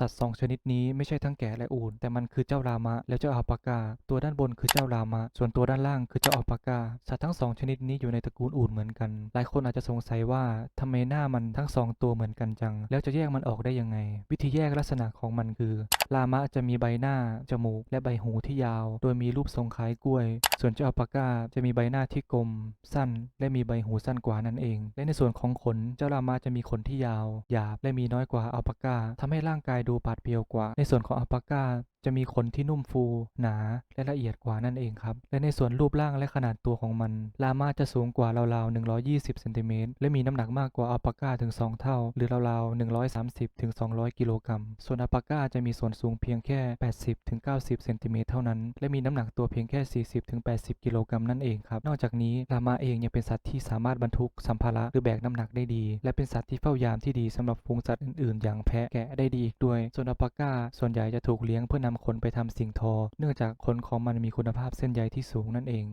สัตว์สองชนิดนี้ไม่ใช่ทั้งแกะและอูนแต่มันคือเจ้าลามะและเจ้าอัลปากา ตัวด้านบนคือเจ้าลามะ ส่วนตัวด้านล่างคือเจ้าอัลปากา สัตว์ทั้งสองชนิดนี้อยู่ในตระกูลอูนเหมือนกัน หลายคนอาจจะสงสัยว่าทำไมหน้ามันทั้งสองตัวเหมือนกันจัง แล้วจะแยกมันออกได้ยังไง วิธีแยกลักษณะของมันคือ ลามะจะมีใบหน้า จมูก และใบหูที่ยาว โดยมีรูปทรงคล้ายกล้วย ส่วนเจ้าอัลปาก้าจะมีใบหน้าที่กลม สั้น และมีใบหูสั้นกว่านั่นเอง และในส่วนของขน เจ้าลามะจะมีขนที่ยาว หยาบ และมีน้อยกว่าอัลปาก้าทำให้ร่างกายดูปาดเปรียวกว่า ในส่วนของอัลปาก้าจะมีขนที่นุ่มฟู หนา และละเอียดกว่านั่นเองครับ และในส่วนรูปร่างและขนาดตัวของมัน ลามาจะสูงกว่าราวๆ 120เซนติเมตรและมีน้ำหนักมากกว่าอัลปาก้าถึง 2 เท่า หรือราวๆ 130ถึง200 กิโลกรัม ส่วนอัลปาก้าจะมีส่วนสูงเพียงแค่ 80ถึง90เซนติเมตรเท่านั้น และมีน้ำหนักตัวเพียงแค่ 40ถึง80 กิโลกรัมนั่นเองครับ นอกจากนี้ลามาเองยังเป็นสัตว์ที่สามารถบรรทุกสัมภาระหรือแบกน้ำหนักได้ดี และเป็นสัตว์ที่เฝ้ายามที่ดีสำหรับฝูงสัตว์อื่นๆ อย่างแพะแกะได้ดีอีกด้วย ส่วนอัลปาก้าส่วนใหญ่จะถูกเลี้ยงเพื่อนำขนไปทำสิ่งทอ เนื่องจากขนของมันมีคุณภาพเส้นใยที่สูงนั่นเอง